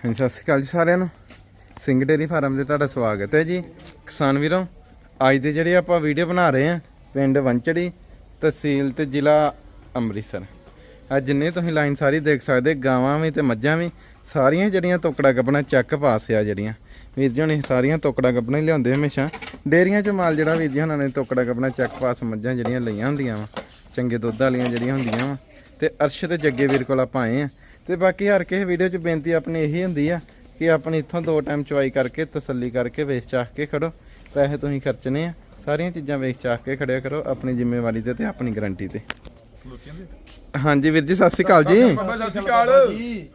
ਹਾਂਜੀ, ਸਤਿ ਸ਼੍ਰੀ ਅਕਾਲ ਜੀ ਸਾਰਿਆਂ ਨੂੰ। ਸਿੰਘ ਡੇਰੀ ਫਾਰਮ ਦੇ ਤੁਹਾਡਾ ਸਵਾਗਤ ਹੈ ਜੀ। ਕਿਸਾਨ ਵੀਰੋ, ਅੱਜ ਦੇ ਜਿਹੜੇ ਆਪਾਂ ਵੀਡੀਓ ਬਣਾ ਰਹੇ ਆ ਪਿੰਡ ਵੰਚੜੀ ਤਹਿਸੀਲ ਤੇ ਜ਼ਿਲ੍ਹਾ ਅੰਮ੍ਰਿਤਸਰ। ਅੱਜ ਜਿੰਨੇ ਤੁਸੀਂ ਲਾਈਨ ਸਾਰੀ ਦੇਖ ਸਕਦੇ, ਗਾਵਾਂ ਵੀ ਤੇ ਮੱਝਾਂ ਵੀ, ਸਾਰੀਆਂ ਜਿਹੜੀਆਂ ਤੋਕੜਾ ਗੱਬਣਾ ਚੱਕ ਪਾਸ ਆ ਜਿਹੜੀਆਂ। ਵੀਰ ਜੀ ਹੁਣੇ ਸਾਰੀਆਂ ਤੋਕੜਾ ਗੱਬਣਾ ਹੀ ਲਿਆਉਂਦੇ ਹਮੇਸ਼ਾ। ਡੇਰੀਆਂ 'ਚ ਮਾਲ ਜਿਹੜਾ ਵੀਰ ਜੀ ਹੁਣਾਂ ਨੇ ਤੋਕੜਾ ਗੱਬਣਾ ਚੱਕ ਪਾਸ ਮੱਝਾਂ ਜਿਹੜੀਆਂ ਲਈਆਂ ਹੁੰਦੀਆਂ ਵਾ, ਚੰਗੇ ਦੁੱਧ ਵਾਲੀਆਂ ਜਿਹੜੀਆਂ ਹੁੰਦੀਆਂ ਵਾ। ਤੇ ਅਰਸ਼ ਤੇ ਜੱਗੇ ਵੀਰ ਕੋਲ ਆਪਾਂ ਆਏ ਆ ਤੇ ਬਾਕੀ ਹਰ ਕਿਸੇ ਵੀਡੀਓ 'ਚ ਬੇਨਤੀ ਆਪਣੀ ਇਹੀ ਹੁੰਦੀ ਆ ਕਿ ਆਪਣੀ ਇੱਥੋਂ ਦੋ ਟਾਈਮ ਚਵਾਈ ਕਰਕੇ ਤਸੱਲੀ ਕਰਕੇ ਵੇਚ ਚਾਹ ਕੇ ਖੜੋ। ਪੈਸੇ ਤੁਸੀਂ ਖਰਚਣੇ ਆ ਸਾਰੀਆਂ ਚੀਜ਼ਾਂ ਵੇਚ ਚਾਹ ਕੇ ਖੜਿਆ ਕਰੋ ਆਪਣੀ ਜ਼ਿੰਮੇਵਾਰੀ ਤੇ ਤੇ ਆਪਣੀ ਗਾਰੰਟੀ ਤੇ। ਹਾਂਜੀ ਵੀਰ ਜੀ ਸਤਿ ਸ਼੍ਰੀ ਅਕਾਲ ਜੀ। ਬਾਬਾ ਸਤਿ ਸ਼੍ਰੀ ਅਕਾਲ।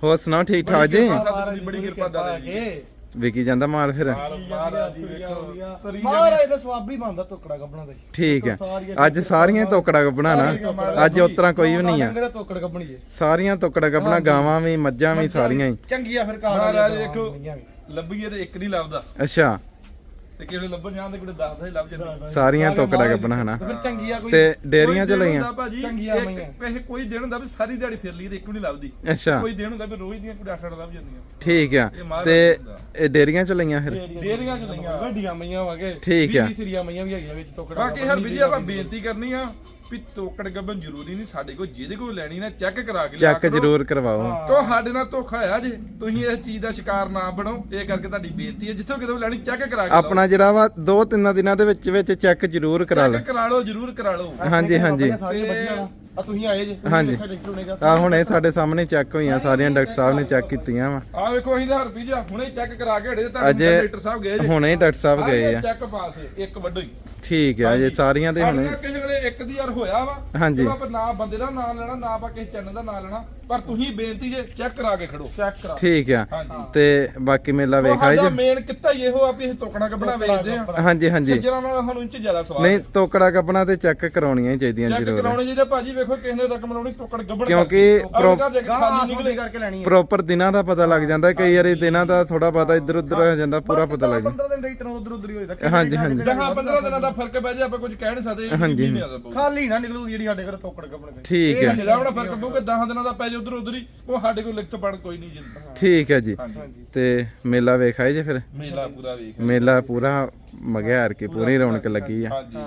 ਹੋਰ ਸੁਣਾਓ ਠੀਕ ਠਾਕ ਜੀ? ਸਤਿ ਦੀ ਬੜੀ ਕਿਰਪਾ ਦਾ ਜੀ। ਵਿਕੀ ਜਾਂਦਾ ਮਾਲ ਫਿਰ। ਮਹਾਰਾਜ ਦਾ ਸਵਾਬੀ ਬੰਦਾ ਟੋਕੜਾ ਕੱਪਣਾ ਦਾ ਠੀਕ ਹੈ। ਅੱਜ ਸਾਰੀਆਂ ਤੋਕੜਾ ਬਣਾਣਾ ਅੱਜ ਉਤਰਾ ਕੋਈ ਵੀ ਨਹੀਂ ਆ। ਲੰਗਰ ਟੋਕੜ ਕੱਪਣੀ ਏ ਸਾਰੀਆਂ ਤੋਕੜਾ ਕੱਪਣਾ ਗਾਵਾਂ ਵੀ ਮੱਝਾਂ ਵੀ ਸਾਰੀਆਂ ਹੀ। ਚੰਗੀ ਆ ਫਿਰ ਮਹਾਰਾਜ ਵੇਖੋ ਲੱਭੀਏ ਤੇ ਇੱਕ ਨਹੀਂ ਲੱਭਦਾ। ਅੱਛਾ। ਤੇ ਕਿਸੇ ਲੱਭਣ ਜਾਂਦੇ ਕੋਈ 10 ਦਾ ਹੀ ਲੱਭ ਜਾਂਦਾ ਸਾਰੀਆਂ ਹਨਾ। ਫਿਰ ਚੰਗੀ ਆ ਕੋਈ ਤੇ ਡੇਰੀਆਂ ਚ ਲਈਆਂ ਚੰਗੀਆਂ ਮਈਆਂ। ਕੋਈ ਦਿਨ ਹੁੰਦਾ ਵੀ ਸਾਰੀ ਦਿਹਾੜੀ ਫਿਰ ਲਈ ਤੇ ਇੱਕ ਵੀ ਨਹੀਂ ਲੱਭਦੀ। ਅੱਛਾ। ਕੋਈ ਦਿਨ ਹੁੰਦਾ ਵੀ ਰੋਜ਼ ਦੀਆਂ ਕੋਈ 8-8 ਲੱਭ ਜਾਂਦੀਆਂ। ਠੀਕ ਆ। ਤੇ। ਇਹ ਡੇਰੀਆਂ ਚ ਲਈਆਂ ਫਿਰ? ਡੇਰੀਆਂ ਚ ਲਈਆਂ ਵੱਡੀਆਂ ਮਈਆਂ ਵਾਗੇ। ਠੀਕ ਆ। ਸਰੀਆਂ ਮਈਆਂ ਵੀ ਹੈਗੀਆਂ ਵਿੱਚ ਟੋਕੜਾ ਬਾਕੀ ਹਰ ਵੀ ਆਪਾਂ ਬੇਨਤੀ ਕਰਨੀ ਆ। ਵੀ ਤੋਕੜ ਗੱਬਨ ਜ਼ਰੂਰੀ ਨਹੀਂ ਸਾਡੇ ਕੋਲ ਜਿਹਦੇ ਕੋਲ ਲੈਣੀ ਨਾ ਚੈੱਕ ਕਰਾ ਕੇ ਲਿਆ ਚੈੱਕ ਕਰੋ। ਜ਼ਰੂਰ ਕਰਵਾਓ। ਸਾਡੇ ਨਾਲ ਧੋਖਾ ਹੋਇਆ ਜੇ ਤੁਸੀਂ ਇਸ ਚੀਜ਼ ਦਾ ਸ਼ਿਕਾਰ ਨਾ ਬਣੋ ਇਹ ਕਰਕੇ ਤੁਹਾਡੀ ਬੇਨਤੀ ਹੈ ਜਿੱਥੋਂ ਕਿਤੇ ਵੀ ਲੈਣੀ ਚੈੱਕ ਕਰਾ ਕੇ ਲਓ। ਆਪਣਾ ਜਿਹੜਾ ਵਾ ਦੋ ਤਿੰਨ ਦਿਨਾਂ ਦੇ ਵਿੱਚ ਵਿੱਚ ਚੈੱਕ ਜ਼ਰੂਰ ਕਰਾ ਲੈ ਚੈੱਕ ਕਰਾ ਲਓ ਜ਼ਰੂਰ ਕਰਾ ਲਓ। ਹਾਂਜੀ ਹਾਂਜੀ। ਸਾਰੀਆਂ ਬੱਚੀਆਂ ਨਾ ਆ ਤੁਸੀਂ ਆਏ ਜੇ ਹਾਂਜੀ। ਡਾਕਟਰ ਨੇ ਕਿਹਾ ਆ ਹੁਣੇ ਸਾਡੇ ਸਾਹਮਣੇ ਚੈੱਕ ਹੋਈਆਂ ਸਾਰੀਆਂ ਡਾਕਟਰ ਸਾਹਿਬ ਨੇ ਚੈੱਕ ਕੀਤੀਆਂ ਵਾ। ਆ ਵੇਖੋ ਅਸੀਂ ਤਾਂ ਜੀ ਹੁਣੇ ਚੈੱਕ ਕਰਾ ਕੇ ਹੜੇ ਤਾਂ ਅਜੇ ਡਾਕਟਰ ਸਾਹਿਬ ਗਏ ਜੇ। ਹੁਣੇ ਹੀ ਡਾਕਟਰ ਸਾਹਿਬ ਗਏ ਆ। ਚੈੱਕ ਪਾਸ ਹੈ, ਇੱਕ ਵੱਡੋ ਹੀ। ਠੀਕ ਆ ਜੇ ਸਾਰੀਆਂ ਦੇ ਹੁਣੇ ਕਿਸੇ ਵੇਲੇ ਇੱਕ ਦੀ ਯਾਰ ਹੋਇਆ ਵਾ ਹਾਂਜੀ। ਚਲੋ ਆਪਾਂ ਨਾ ਬੰਦੇ ਦਾ ਨਾਂ ਲੈਣਾ ਨਾ ਆਪਾਂ ਕਿਸੇ ਚੈਨਲ ਦਾ ਨਾਂ ਲੈਣਾ ਪਰ ਤੁਸੀਂ ਬੇਨਤੀ ਜੇ ਚੈੱਕ ਕਰਾ ਕੇ ਖੜੋ। ਚੈੱਕ ਕਰਾ। ਠੀਕ ਆ ਹਾਂਜੀ। ਤੇ ਬਾਕੀ ਮੇਲਾ ਵੇਖ ਆਏ ਸਾਡਾ ਜੀ। ਮੇਨ ਕਿੱਤਾ ਹੀ ਇਹੋ ਆ ਵੀ ਇਹ ਟੋਕਣਾ ਕੱਪੜਾ ਵੇਚਦੇ ਆ ਹਾਂਜੀ ਹਾਂਜੀ। ਸੱਜਣਾ ਨਾਲ ਸਾਨੂੰ ਇੰਚ ਜ਼ਿਆਦਾ ਸਵਾਲ ਨਹੀਂ ਤੋਕੜਾ ਕੱਪਣਾ ਤੇ ਚੈੱਕ ਕਰਾਉਣੀਆਂ ਹੀ ਚਾਹੀਦੀਆਂ ਚੈੱਕ ਜ਼ਰੂਰ। ਕਰਾਉਣੇ ਜਿਹਦੇ ਭਾਜੀ ਵੇਖੋ ਕਿਸੇ ਨੇ ਰਕਮ ਲਾਉਣੀ ਟੋਕੜ ਗੱਬੜ ਕਿਉਂਕਿ ਪ੍ਰੋ- ਖਾਲੀ ਖਾਲੀ ਨਿਕਲੇ ਨਿਕਲੇ। ਕਰਕੇ ਲੈਣੀ ਹੈ ਪ੍ਰੋਪਰ ਦਿਨਾਂ ਦਾ ਪਤਾ ਲੱਗ ਜਾਂਦਾ ਕਈ ਵਾਰੀ ਦਿਨਾਂ ਦਾ ਥੋੜਾ ਪਤਾ ਇੱਧਰ ਉੱਧਰ ਹੋ ਜਾਂਦਾ ਪੂਰਾ ਪਤਾ ਲੱਗ ਜਾਂਦਾ। 15 ਦਿਨ ਰੇਟ ਉਧਰ ਉਧਰ ਹੀ ਹੋਏਦਾ ਹਾਂਜੀ, ਹਾਂਜੀ। ਜਹਾਂ 15 ਦਿਨਾਂ ਦਾ ਫ਼ਰਕ ਪੈ ਜਾ ਆਪਾਂ ਕੁਝ ਕਹਿ ਨਹੀਂ ਸਕਦੇ ਹਾਂਜੀ। ਨਹੀਂ ਆਦਾ ਖਾਲੀ ਨਾ ਨਿਕਲੂ ਜਿਹੜੀ ਸਾਡੇ ਘਰ ਟੋਕੜ ਕੱਪਣੇ ਠੀਕ ਹੈ। ਜਿਹੜਾ ਬੜਾ ਫ਼ਰਕ ਪਊਗਾ 10 ਦਿਨਾਂ ਦਾ ਪੈ ਜਾ ਉਧਰ ਉਧਰ ਹੀ ਉਹ ਸਾਡੇ ਕੋਲ ਲਿਖਤ ਪੜ ਕੋਈ ਨਹੀਂ ਜਿੰਦਾ। ਠੀਕ ਹੈ ਜੀ। ਤੇ ਮੇਲਾ ਵੇਖ ਆਏ ਜੇ ਫਿਰ? ਮੇਲਾ ਪੂਰਾ ਵੇਖ ਮੇਲਾ ਪੂਰਾ ਮਗਿਆਰ ਕੇ ਪੂਰੀ ਰੌਣਕ ਲੱਗੀ ਆ। ਹਾਂਜੀ।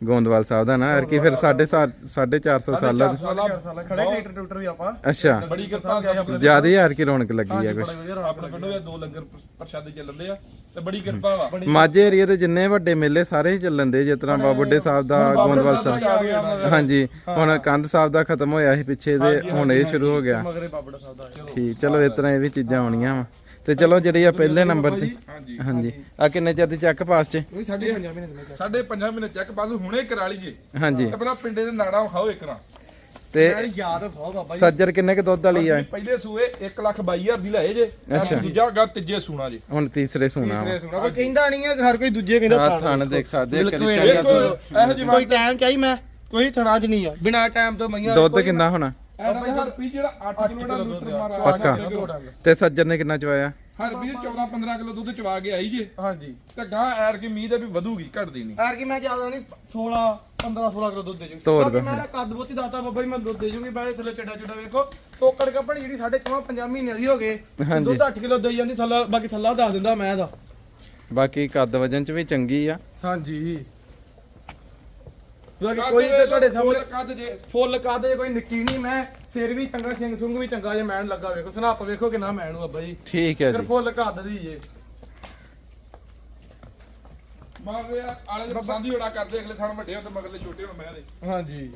ਗੋਂਦਵਾਲ ਸਾਹਿਬ ਦਾ ਨਾ ਯਾਰ ਕੀ ਫਿਰ 450 450 ਸਾਲਾਂ ਦੀ ਖੜੇ ਟਰੈਕਟਰ ਟਰੈਕਟਰ ਵੀ ਆਪਾਂ। ਅੱਛਾ। ਬੜੀ ਕਿਰਪਾ ਹੈ ਆਪਣੇ ਜ਼ਿਆਦਾ ਯਾਰ ਕੀ ਰੌਣਕ ਲੱਗੀ ਆ ਕੁਛ। ਬੜਾ ਵਧੀਆ ਆਪਣੇ ਪਿੰਡੋਂ ਵੀ ਦੋ ਲੰਗਰ ਪ੍ਰਸ਼ਾਦੇ ਚੱਲਦੇ ਆ ਤੇ ਬੜੀ ਕਿਰਪਾ ਵਾ। ਮਾਝੇ ਏਰੀਆ ਦੇ ਜਿੰਨੇ ਵੱਡੇ ਮੇਲੇ ਸਾਰੇ ਹੀ ਚੱਲਣ ਦੇ ਜਿਸ ਤਰ੍ਹਾਂ ਬਾਬੁੱਡੇ ਸਾਹਿਬ ਦਾ ਗੋਂਦਵਾਲ ਸਾਹਿਬ। ਹਾਂਜੀ ਹੁਣ ਕੰਧ ਸਾਹਿਬ ਦਾ ਖਤਮ ਹੋਇਆ ਸੀ ਪਿੱਛੇ ਦੇ ਹੁਣ ਇਹ ਸ਼ੁਰੂ ਹੋ ਗਿਆ। ਮਗਰੇ ਬਾਬੜਾ ਸਾਹਿਬ ਦਾ ਠੀਕ ਚਲੋ ਇਸ ਤਰ੍ਹਾਂ ਇਹ ਵੀ ਚੀਜ਼ਾਂ ਆਉਣੀਆਂ ਵਾ। ਤੇ ਚਲੋ ਜਿਹੜੀ ਆ ਪਹਿਲੇ ਨੰਬਰ ਤੇ। ਹਾਂਜੀ। ਹਾਂਜੀ। ਆ ਕਿੰਨੇ ਚਿਰ ਦੀ ਚੱਕ ਪਾਸ ਚ? ਇਹ ਸਾਡੇ 5 ਮਹੀਨੇ ਦੇ ਵਿੱਚ ਸਾਡੇ 5 ਮਹੀਨੇ ਚੈੱਕ ਪਾਸ ਹੁਣੇ ਕਰਾ ਲਈਏ। ਹਾਂਜੀ। ਤੇ ਪਹਿਲਾਂ ਪਿੰਡੇ ਦੇ ਨਾੜਾ ਖਾਓ ਇੱਕ ਨਾ ਤੇ ਯਾਰ ਯਾਦ ਹੋ ਬਾਬਾ ਜੀ। ਸੱਜਰ ਕਿੰਨੇ ਕ ਦੁੱਧ ਵਾਲੀ ਆ? ਪਹਿਲੇ ਸੂਏ 1 ਲੱਖ 22000 ਦੀ ਲਾਏ ਜੇ। ਅੱਛਾ। ਦੂਜਾ ਗਾ ਤੀਜੇ ਸੂਣਾ ਜੇ। ਹੁਣ ਤੀਸਰੇ ਸੂਣਾ ਵਾ। ਸੁਣਾ। ਕੋਈ ਕਹਿੰਦਾ ਨਹੀਂ ਹੈ ਹਰ ਕੋਈ ਦੂਜੇ ਕਹਿੰਦਾ ਆ ਥਣ ਦੇਖ। ਸਕਦੇ ਆ, ਬਿਲਕੁਲ ਚੰਗਾ ਦੇਖੋ ਇਹੋ ਜਿਹੀ ਕੋਈ ਟਾਈਮ ਚਾਹੀ ਮੈਂ? ਕੋਈ ਥਣਾ ਚ ਨਹੀਂ ਆ। ਬਿਨਾ ਟਾਈਮ ਤੋਂ ਮਈਆਂ ਦੁੱਧ ਕਿੰਨਾ ਹੋਣਾ? ਐਨਾ ਹਰਪੀ ਜਿਹੜਾ 8 ਕਿਲੋ ਦਾ ਲੀਟਰ ਮਾਰਾ ਪੱਕਾ। ਤੇ ਸੱਜਰ ਨੇ ਕਿੰਨਾ ਚਵਾਇਆ? ਹਰਪੀ 14 15 ਕਿਲੋ ਦੁੱਧ ਚਵਾ ਕੇ ਆਈ ਜੇ। ਹਾਂਜੀ। ਤੇ ਗਾਂ ਐਰ ਕੀ ਉਮੀਦ ਹੈ ਵੀ ਵਧੂਗੀ ਘਟਦੀ ਨਹੀਂ। ਯਾਰ ਕਿ ਮੈਂ ਜ਼ਿਆਦਾ ਨਹੀਂ 16 15 16 ਕਿਲੋ ਦੁੱਧ ਦੇ ਜੂ ਤੋੜ ਦੋ। ਮੇਰਾ ਕੱਦ ਬੋਤੀ ਦਾਤਾ ਬਾਬਾ ਜੀ ਮੈਂ ਦੁੱਧ ਦੇ ਜੂਗੀ ਬਾਹਰ ਥੱਲੇ ਚੱਡਾ ਚੱਡਾ ਵੇਖੋ। ਟੋਕੜ ਕੱਪਣ ਜਿਹੜੀ ਸਾਡੇ ਚੋਂ 5 ਮਹੀਨਿਆਂ ਦੀ ਹੋ ਗਏ। ਦੁੱਧ 8 ਕਿਲੋ ਦੇਈ ਜਾਂਦੀ ਥੱਲਾ ਬਾਕੀ ਥੱਲਾ ਦੱਸ ਦਿੰਦਾ ਮੈਂ ਦਾ। ਬਾਕੀ ਕੱਦ ਵਜਨ ਚ ਵੀ ਚੰਗੀ ਆ। ਹਾਂਜੀ। ਬਾਕੀ ਕੋਈ ਤੇ ਤੁਹਾਡੇ ਸਾਹਮਣੇ ਕੱਦ ਜੇ। ਫੁੱਲ ਕੱਦ ਜੇ ਕੋਈ ਨਿੱਕੀ ਨਹੀਂ ਮੈਂ ਸਿਰ ਵੀ ਚੰਗਾ ਸਿੰਘ ਸੁੰਗ ਵੀ ਚੰਗਾ ਜੇ ਮੈਨ ਲੱਗਾ ਵੇਖੋ ਸਨਾਪ ਵੇਖੋ ਕਿੰਨਾ ਮੈਨ ਨੂੰ ਬਾਬਾ ਜੀ ਠੀਕ ਹੈ ਫਿਰ ਜੀ। ਫੁੱਲ ਕੱਦ ਦੀ ਜੇ। ਮਾਰ ਰਿਹਾ ਆਲੇ ਦੇ ਪਸੰਦ ਹੀ ਬੜਾ ਕਰਦੇ ਅਗਲੇ ਥਣ ਵੱਡੇ ਹੁੰਦੇ ਮਗਲੇ ਛੋਟੇ ਹੁਣ ਮੈਂ ਦੇ ਹਾਂਜੀ।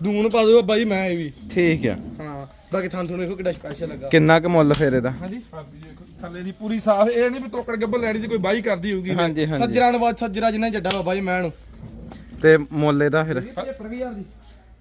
ਦੂਣ ਪਾ ਦਿਓ ਬਾਬਾ ਜੀ ਮੈਂ ਇਹ ਵੀ। ਠੀਕ ਆ ਹਾਂ ਬਾਕੀ ਥਾਂ ਤੁਹਾਨੂੰ ਕਿੱਡਾ ਸਪੈਸ਼ਲ ਲੱਗਾ। ਕਿੰਨਾ ਕੁ ਮੁੱਲ ਫੇਰ ਇਹਦਾ? ਹਾਂਜੀ। ਥੱਲੇ ਦੀ ਪੂਰੀ ਸਾਫ਼ ਇਹ ਨਹੀਂ ਵੀ ਤੋਕੜ ਗੱਬਲ ਲੈਣੀ ਦੀ ਕੋਈ ਬਾਈ ਕਰਦੀ ਹੋਊਗੀ। ਹਾਂਜੀ ਹਾਂਜੀ। ਸੱਜਰਾ ਨੂੰ ਬਾਅਦ ਸੱਜਰਾ ਜਿੰਨਾ ਜੱਡਾ ਬਾਬਾ ਜੀ ਮੈਂ ਨੂੰ ਤੇ ਮੁੱਲ ਇਹਦਾ ਫਿਰ। 75000 ਦੀ।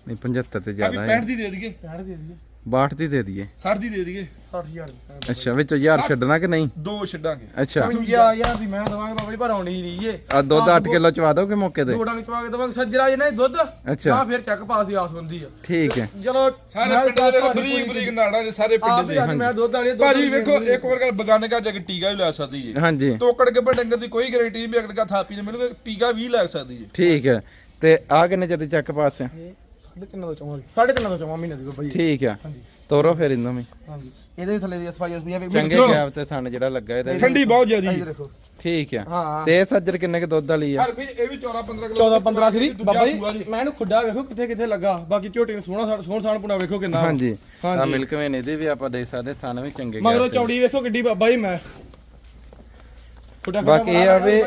ਨਹੀਂ 75 ਤੇ ਅਭੀ ਜ਼ਿਆਦਾ 65 ਹੈ ਦੀ ਦੇ ਦਈਏ। 60 ਦੇ ਦਈਏ। 62 ਦੀ ਦੇ ਦਈਏ। 60 ਦੀ ਦੇ ਦਈਏ। 60000 ਦੀ। ਅੱਛਾ ਵਿੱਚ 1000 ਛੱਡਣਾ ਕਿ ਨਹੀਂ? ਦੋ ਛੱਡਾਂਗੇ। ਅੱਛਾ। 55000 ਦੀ ਮੈਂ ਦਵਾਂਗਾ ਬਾਬਾ ਜੀ ਪਰ ਆਉਣੀ ਨਹੀਂ ਏ ਆ ਦੁੱਧ 8 ਕਿਲੋ ਚਵਾ ਦੋਗੇ ਮੌਕੇ ਤੇ? ਦੋੜਾ ਨਿਚਵਾ ਕੇ ਦਵਾਂਗੇ ਸੱਜਰਾ ਜੀ ਨਹੀਂ ਦੁੱਧ। ਅੱਛਾ। ਤਾਂ ਫਿਰ ਚੱਕ ਪਾਸ ਦੀ ਆਸ ਹੁੰਦੀ ਆ। ਠੀਕ ਹੈ। ਚਲੋ ਸਾਰੇ ਪਿੰਡ ਦੇ ਬਰੀਕ ਬਰੀਕ ਨਾੜਾ ਨੇ ਸਾਰੇ ਪਿੰਡ ਦੇ। ਮੈਂ ਦੁੱਧ ਵਾਲੀ ਭਾਜੀ ਵੇਖੋ ਇੱਕ ਵਾਰ ਗੱਲ ਬਗਾਨੇ ਕਾ ਜਾ ਕੇ ਟੀਕਾ ਵੀ ਲੈ ਸਕਦੀ ਜੀ ਹਾਂਜੀ। ਤੋਕੜ ਗੱਬਲ ਡੰਗਰ ਦੀ ਕੋਈ ਗਾਰੰਟੀ ਨਹੀਂ ਵੀ ਕਾ ਥਾਪੀ ਨੇ ਮੈਨੂੰ ਟੀਕਾ ਵੀ ਲੈ ਸਕਦੀ ਜੀ ਠੀਕ ਹੈ। ਤੇ ਆ ਕਿੰਨੇ ਚਿਰ ਦੀ ਚੱਕ ਪਾਸ ਹੈ ਸਾਢੇ ਤਿੰਨ ਤੋਂ ਚਵਾਂ ਸਾਢੇ ਤਿੰਨ ਤੋਂ ਚਵਾਂ ਮਹੀਨੇ ਦੀ ਬਾਬਾ ਜੀ ਠੀਕ ਆ। ਹਾਂਜੀ। ਤੋਰੋ ਫਿਰ ਇਹਨਾਂ ਵੀ। ਹਾਂਜੀ। ਇਹਦੇ ਵੀ ਥੱਲੇ ਦੀ ਸਫ਼ਾਈ ਸਫ਼ਾਈ ਵੀ ਚੰਗੇ ਗੈਪ ਤੇ ਥਣ ਜਿਹੜਾ ਲੱਗਾ ਇਹਦਾ ਠੰਡੀ ਬਹੁਤ ਜ਼ਿਆਦੀ। ਇੱਧਰ ਦੇਖੋ। ਠੀਕ ਆ। ਹਾਂ। ਤੇ ਇਹ ਸੱਜਰ ਕਿੰਨੇ ਕੇ ਦੁੱਧ ਵਾਲੀ ਆ? ਹਰ ਵੀ ਇਹ ਵੀ 14 15 ਕਿਲੋ 14 15 ਸਰੀ ਬਾਬਾ ਜੀ ਮੈਂ ਇਹਨੂੰ ਖੁੱਡਾ ਵੇਖੋ ਕਿੱਥੇ ਕਿੱਥੇ ਲੱਗਾ। ਬਾਕੀ ਝੋਟੀ ਨੂੰ ਸੋਹਣਾ ਸਾਣ ਸੋਹਣ ਸਾਣ ਪੁਣਾ ਵੇਖੋ ਕਿੰਨਾ। ਵਾ। ਹਾਂਜੀ। ਆ ਹਾਂਜੀ। ਮਿਲਕ ਵੇਨ ਇਹਦੇ ਵੀ ਆਪਾਂ ਦੇ ਸਕਦੇ ਥਣ ਵੀ ਚੰਗੇ ਮਗਰੋਂ gap ਤੇ। ਚੌੜੀ ਵੇਖੋ ਕਿੱਡੀ ਬਾਬਾ ਜੀ ਮੈਂ। ਖੁੱਡਾ ਬਾਕੀ ਇਹ ਆ ਵੀ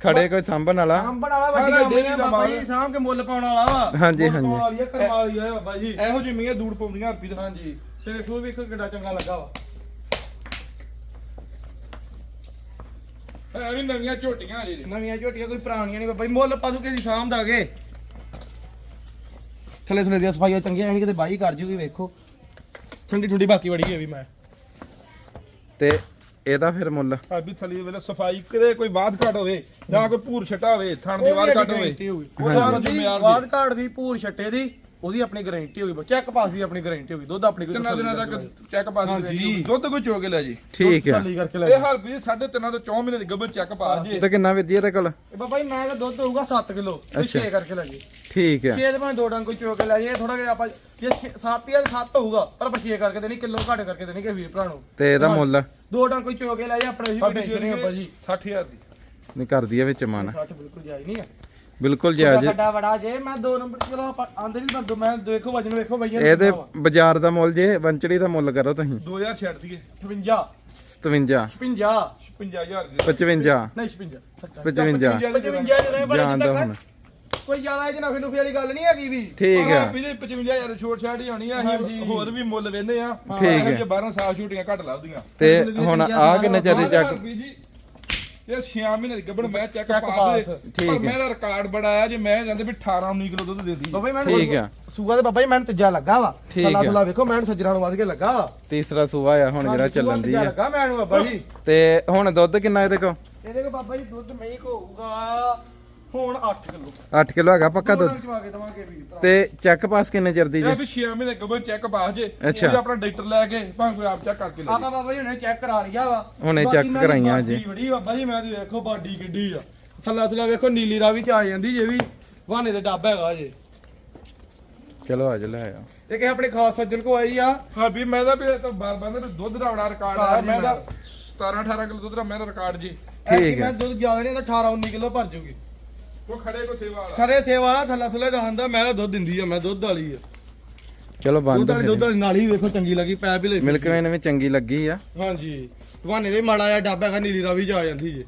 ਖੜੇ ਕੋਈ ਸਾਂਭਣ ਵਾਲਾ? ਅੰਬਣ ਵਾਲਾ ਵੱਡੀ ਸਾਰਾ ਗੱਡੀ ਆ ਅਮਰੀਕਾ ਬਾਬਾ ਜੀ। ਸਾਂਭ ਕੇ ਮੁੱਲ ਪਾਉਣ ਵਾਲਾ ਵਾ। ਹਾਂਜੀ, ਮੁੱਲ ਹਾਂਜੀ। ਵਾਲੀ ਆ ਕਰਮ ਵਾਲੀ ਆ ਬਾਬਾ ਜੀ। ਇਹੋ ਜਿਹੀ ਮੀਆਂ ਦੂੜ ਪਾਉਂਦੀਆਂ ਹਰਪੀ ਦਾ ਹਾਂਜੀ ਤੇਰੇ ਸੂਰ ਵੇਖੋ ਕਿੱਡਾ ਚੰਗਾ ਲੱਗਾ ਵਾ। ਵੀ ਨਵੀਆਂ ਝੋਟੀਆਂ ਜੀ ਨਵੀਆਂ ਝੋਟੀਆਂ ਕੋਈ ਪੁਰਾਣੀਆਂ ਨਹੀਂ ਬਾਬਾ ਜੀ ਮੁੱਲ ਪਾ ਦੂ ਕਿਸੇ ਸਾਂਭ ਦਾਗੇ। ਥੱਲੇ ਥੱਲੇ ਦੀਆਂ ਸਫਾਈਆਂ ਚੰਗੀਆਂ ਨਹੀਂ ਕਿਤੇ ਬਾਈ ਕਰ ਜੂਗੀ ਵੇਖੋ। ਠੰਡੀ ਠੰਡੀ ਬਾਕੀ ਬੜੀ ਹੈ ਵੀ ਮੈਂ। ਤੇ ਇਹਦਾ ਫਿਰ ਮੁੱਲ। ਹਰਪੀ ਥਲੀ ਵੇਲੇ ਸਫ਼ਾਈ ਕਿਤੇ ਕੋਈ ਬਾਦ ਘਟ ਹੋਵੇ ਜਾਂ ਕੋਈ ਭੂਰ ਛਟਾ ਹੋਵੇ ਥਣ ਦੀ ਬਾਦ ਘਟ ਹੋਵੇ। ਉਹਦਾ। ਬਾਦ ਘਾਟ ਦੀ ਪੂਰ ਛੱਟੇ ਦੀ। ਉਹਦੀ ਆਪਣੀ ਗਾਰੰਟੀ ਹੋਗੀ ਚੈੱਕ ਪਾਸ ਦੀ ਆਪਣੀ ਗਾਰੰਟੀ ਹੋਗੀ ਦੁੱਧ ਆਪਣੀ ਕੋਈ ਤਿੰਨਾਂ ਦਿਨਾਂ ਤੱਕ ਚੈੱਕ ਪਾਸ ਹਾਂਜੀ। ਦੁੱਧ ਕੋਈ ਚੋ ਕੇ ਲੈ ਜੀ। ਠੀਕ ਆ। ਤਸੱਲੀ ਕਰਕੇ ਲੈ ਇਹ ਹਰਪੀ ਸਾਢੇ ਤਿੰਨਾਂ ਤੋਂ 4 ਮਹੀਨੇ ਦੀ ਗੱਭਰ ਚੈੱਕ ਪਾਸ ਜੀ ਤੇ ਕਿੰਨਾ ਵਿੱਦੀ ਇਹਦੇ ਕੋਲ? ਇਹ ਬਾਬਾ ਜੀ ਮੈਂ ਤਾਂ ਦੁੱਧ ਹੋਊਗਾ 7 ਕਿਲੋ ਅੱਛਾ। 6 ਕਰਕੇ ਲੈ ਜੀ। ਠੀਕ ਆ। 6 ਦੇ ਭਾਵੇਂ ਦੋ ਡੰਗ ਕੋਈ ਚੋ ਕੇ ਲੈ ਜੇ ਥੋੜਾ ਜਿਹਾ ਆਪਾਂ ਜੇ 7 ਜਾਂ 7 ਹੋਊਗਾ ਪਰ ਆਪਾਂ 6 ਕਰਕੇ ਦੇਣੀ ਕਿਲੋ ਘੱਟ ਕਰਕੇ ਦੇਣੀ ਕਿ ਵੀਰ ਭਰਾ ਨੂੰ। ਤੇ ਇਹਦਾ ਮੁੱਲ? ਦੋ ਡੰਗ ਕੋਈ ਚੋ ਕੇ ਲੈ ਜੇ ਆਪਣੇ ਵੀ ਕੋਈ ਟੈਨਸ਼ਨ ਨਹੀਂ ਆਪਾਂ ਜੀ। 60000 ਦੀ। ਨਹੀਂ ਕਰਦੀ ਆ ਵਿੱਚ ਮਨ। 60 ਬਿਲਕੁਲ ਜਾਇਜ਼ ਨਹੀਂ ਆ। ਬਿਲਕੁਲ ਵੱਡਾ ਜਾਇਜ਼ ਵੱਡਾ ਬੜਾ ਜੇ ਮੈਂ ਦੋ ਨੰਬਰ ਚਲੋ ਆਪਾਂ ਆਂਦੇ ਨਹੀਂ ਬੰਦੋ ਮੈਂ ਦੇਖੋ ਵਜਨ ਵੇਖੋ ਭਈਆ ਇਹਦੇ ਬਾਜ਼ਾਰ ਦਾ ਮੁੱਲ ਜੇ ਵੰਚੜੀ ਦਾ ਮੁੱਲ ਕਰੋ ਤੁਸੀਂ। 2000 ਛੱਡ ਦਈਏ 58 57 56 55000 ਦੀ। 55 ਨਹੀਂ 56 55 55 ਜਿਹੜੇ ਬੜੇ ਜਾਣ ਦੋ ਹੁਣ। ਕੋਈ ਜ਼ਿਆਦਾ ਇਹ ਨਫੇ ਨੁਫੇ ਵਾਲੀ ਗੱਲ ਨਹੀਂ ਹੈਗੀ ਵੀ। ਠੀਕ ਆ ਵੀ 55000 ਛੋਟ ਛਾੜ ਹੀ ਹੋਣੀ ਆ ਅਸੀਂ। ਹੋਰ ਵੀ ਮੁੱਲ ਵੇਂਦੇ ਆ ਠੀਕ ਹੈ। ਜਿਹੇ 12 ਸਾਲ ਛੋਟੀਆਂ ਘੱਟ ਲੱਭਦੀਆਂ। ਤੇ ਹੁਣ ਆ ਕਿੰਨੇ ਚੱਕ ਜੀ ਇਹ 6 ਮਹੀਨੇ ਦੀ ਗੱਭਣ ਮੈਂ ਚੈੱਕ ਪਾਸ ਪਾਸ। ਦੇ ਠੀਕ ਪਰ ਹੈ। ਮੇਰਾ ਰਿਕਾਰਡ ਬੜਾ ਆ ਜੇ ਮੈਂ ਜਾਂਦੇ ਵੀ 18 19 ਕਿਲੋ ਦੁੱਧ ਦੇਦੀ ਬਾਬਾ ਜੀ ਮੈਂ ਠੀਕ ਆ। ਸੂਆ ਦੇ ਬਾਬਾ ਜੀ ਮੈਨੂੰ ਤੀਜਾ ਲੱਗਾ ਵਾ ਠੀਕ ਆ। ਥੁੱਲਾ ਵੇਖੋ ਮੈਨੂੰ ਸੱਜਣਾ ਨੂੰ ਵੱਧ ਕੇ ਲੱਗਾ ਵਾ ਤੀਸਰਾ ਸੂਆ ਆ ਹੁਣ ਜਿਹੜਾ ਚੱਲਣ ਦੀ ਤੀਜਾ ਆ ਲੱਗਾ ਮੈਨੂੰ ਬਾਬਾ ਜੀ ਤੇ ਹੁਣ ਦੁੱਧ ਕਿੰਨਾ ਇਹਦੇ ਕੋ ਇਹਦੇ ਕੋ ਬਾਬਾ ਜੀ ਦੁੱਧ ਮਹੀਂ ਕੋ ਹੋਊਗਾ ਹੁਣ 8 ਕਿਲੋ। 8 ਕਿਲੋ ਹੈਗਾ ਪੱਕਾ ਦੁੱਧ। ਚਵਾ ਕੇ ਦਵਾਂਗੇ ਵੀ ਭਰਾ। ਤੇ ਚੈੱਕ ਪਾਸ ਕਿੰਨੇ ਚਿਰ ਦੀ ਇਹ ਜੇ ਵੀ 6 ਮਹੀਨੇ ਗੱਭਣ ਚੈੱਕ ਪਾਸ ਜੇ। ਅੱਛਾ। ਇਹ ਆਪਣਾ ਡਾਕਟਰ ਲੈ ਕੇ ਭਾਵੇਂ ਕੋਈ ਆਪ ਚੈੱਕ ਕਰਕੇ ਲੈ ਆਪਾਂ ਬਾਬਾ ਜੀ ਹੁਣੇ ਚੈੱਕ ਕਰਾ ਲਿਆ ਵਾ। ਹੁਣੇ ਮੈਂ ਇਹਦੀ ਕਰਾਈਆਂ ਜੀ। ਬੜੀ ਬਾਬਾ ਜੀ ਮੈਂ ਤੇ ਵੇਖੋ ਬਾਡੀ ਕਿੱਡੀ ਆ। ਥੱਲਾ ਥੱਲਾ ਵੇਖੋ ਨੀਲੀ ਰਾਵੀ ਚ ਆ ਜਾਂਦੀ ਜੇ ਵੀ। ਵਾਹਨੇ ਦੇ ਡੱਬ ਹੈਗਾ ਜੇ। ਚਲੋ ਅੱਜ ਲੈ ਆ। ਇਹ ਕਿ ਆਪਣੇ ਖਾਸ ਸੱਜਣ ਕੋ ਆਈ ਆ। ਹਾਂ ਵੀ ਮੈਂ ਤਾਂ ਵੀ ਇਹ ਤਾਂ ਬਾਰ ਬਾਰ ਨਾ ਦੁੱਧ ਦਾ ਬੜਾ ਰਿਕਾਰਡ ਆ। ਮੈਂ ਤਾਂ ਜੀ 17 18 ਕਿਲੋ ਦੁੱਧ ਦਾ ਮੇਰਾ ਰਿਕਾਰਡ ਜੀ। ਠੀਕ ਹੈ। ਹੈ ਦੁੱਧ ਜ਼ਿਆਦਾ ਨਹੀਂ ਤਾਂ 18 19 ਕਿਲੋ ਭਰ ਜੂਗੀ। ਉਹ ਖੜੇ ਕੋ ਸੇਵਾ ਵਾਲਾ। ਖਰੇ ਸੇਵਾ ਵਾਲਾ ਥੱਲਾ ਥੱਲੇ ਦਾ ਹੰਦਾ ਮੈਂ ਤਾਂ ਦੁੱਧ ਦਿੰਦੀ ਆ ਮੈਂ ਦੁੱਧ ਵਾਲੀ ਆ। ਚਲੋ ਦੁੱਧ ਬੰਦ ਵਾਲੀ ਦੁੱਧ ਵਾਲੀ ਨਾਲ ਹੀ ਵੇਖੋ ਚੰਗੀ ਲੱਗੀ ਪੈਪ ਹੀ ਲੈ ਮਿਲਕ ਵੇਨ ਵੀ ਚੰਗੀ ਲੱਗੀ ਆ। ਹਾਂਜੀ। ਵਾਹਨੇ ਦੇ ਮਾੜਾ ਜਿਹਾ ਡੱਬ ਹੈਗਾ ਨੀਲੀ ਰਾਵੀ ਚ ਆ ਜਾਂਦੀ ਜੇ।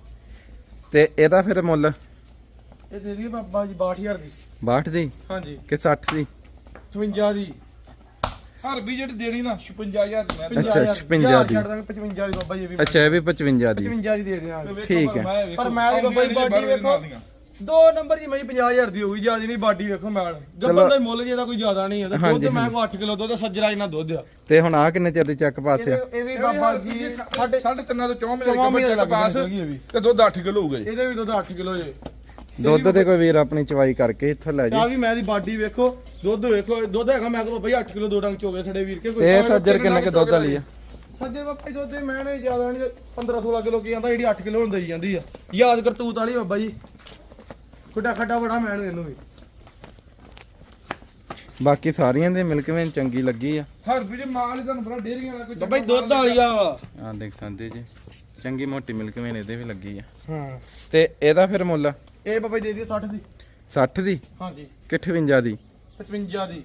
ਤੇ ਇਹਦਾ ਫਿਰ ਮੁੱਲ? ਇਹ ਦੇ ਦੀ ਬਾਬਾ ਜੀ 62000 ਦੀ। 62 ਦੀ? ਹਾਂਜੀ। ਕਿ 60 ਦੀ? 58 ਦੀ। ਹਰ ਵੀ ਜਿਹੜੀ ਦੇਣੀ ਨਾ 56000 ਦੀ ਮੈਂ ਅੱਛਾ, 50,000 56 ਦੀ। ਛੱਡ ਦਾਂਗੇ 55 ਦੀ ਬਾਬਾ ਜੀ ਇਹ ਵੀ ਅੱਛਾ ਇਹ ਵੀ 55 ਦੀ। 55 ਦੀ ਦੇ ਦਿਆਂਗੇ। ਠੀਕ ਹੈ। ਪਰ ਮੈਂ ਬਾਬਾ ਜੀ ਬਾਡੀ ਵੇਖੋ। ਦੋ ਨੰਬਰ ਦੀ ਮੈਂ 50000 ਦੀ ਹੋਊਗੀ ਜ਼ਿਆਦਾ ਨਹੀਂ ਬਾਡੀ ਵੇਖੋ ਮੈਂ ਚਲੋ। ਗੱਬਨ ਦਾ ਹੀ ਮੁੱਲ ਜੇ ਦਾ ਕੋਈ ਜ਼ਿਆਦਾ ਨਹੀਂ ਹੈ ਤੇ ਦੁੱਧ ਮੈਂ ਕੋ 8 ਕਿਲੋ ਦੁੱਧ ਸੱਜਰਾ ਇਹਨਾਂ ਦੁੱਧ ਆ। ਤੇ ਹੁਣ ਆ ਕਿੰਨੇ ਚਿਰ ਦੀ ਚੱਕ ਪਾਸ ਆ? ਇਹ ਵੀ ਬਾਬਾ ਜੀ ਸਾਢੇ ਸਾਢੇ ਤਿੰਨਾਂ ਤੋਂ 4 ਮਹੀਨੇ ਦੀ ਚੈੱਕ ਪਾਸ। ਤੇ ਦੁੱਧ 8 ਕਿਲੋ ਹੋਊਗਾ ਜੀ ਇਹਦੇ ਵੀ ਦੁੱਧ 8 ਕਿਲੋ ਜੇ। ਦੁੱਧ ਤੇ ਕੋਈ ਵੀਰ ਆਪਣੀ ਚਵਾਈ ਕਰਕੇ ਇੱਥੋਂ ਲੈ ਆ ਜੀ ਵੀ ਮੈਂ ਦੀ ਬਾਡੀ ਵੇਖੋ ਦੁੱਧ ਵੇਖੋ ਦੁੱਧ ਹੈਗਾ ਮੈਂ ਕੋ ਭਾਈ 8 ਕਿਲੋ ਦੋ ਡੰਗ ਚੋਗੇ ਖੜੇ ਵੀਰ ਕੇ ਤੇ ਇਹ ਸੱਜਰ ਕਿੰਨੇ ਕੇ ਦੁੱਧ ਵਾਲੀ ਆ? ਸੱਜਰ ਬਾਬਾ ਜੀ ਦੁੱਧ ਮੈਂ ਨੇ ਜ਼ਿਆਦਾ ਨਹੀਂ 15 16 ਕਿਲੋ ਕੀ ਆਂਦਾ ਜਿਹੜੀ 8 ਕਿਲੋ ਹੁਣ ਦੇਈ ਜਾਂਦੀ ਆ। ਯਾਦ ਕਰਤੂਤ ਵਾਲੀ ਬਾਬਾ ਜੀ। ਖੁੱਡਾ ਖੱਡਾ ਬੜਾ ਮੈਂ ਨੂੰ ਇਹਨੂੰ ਵੀ। ਬਾਕੀ ਸਾਰੀਆਂ ਦੇ ਮਿਲਕ ਵੇਨ ਚੰਗੀ ਲੱਗੀ ਆ। ਹਰ ਵੀ ਜੇ ਮਾਲ ਤੁਹਾਨੂੰ ਬੜਾ ਡੇਰੀਆਂ ਵਾਲਾ ਕੋਈ ਬਾਬਾ ਜੀ ਦੁੱਧ ਵਾਲੀ ਆ ਵਾ। ਆ ਦੇਖ ਸਕਦੇ ਜੀ ਚੰਗੀ ਮੋਟੀ ਮਿਲਕ ਵੇਨ ਇਹਦੇ ਵੀ ਲੱਗੀ ਆ। ਹਾਂ। ਤੇ ਇਹਦਾ ਫਿਰ ਮੁੱਲ? ਇਹ ਬਾਬਾ ਜੀ ਦੇ ਦਿਓ 60 ਦੀ। 60 ਦੀ? ਹਾਂਜੀ। ਕਿ 58 ਦੀ? 55 ਦੀ।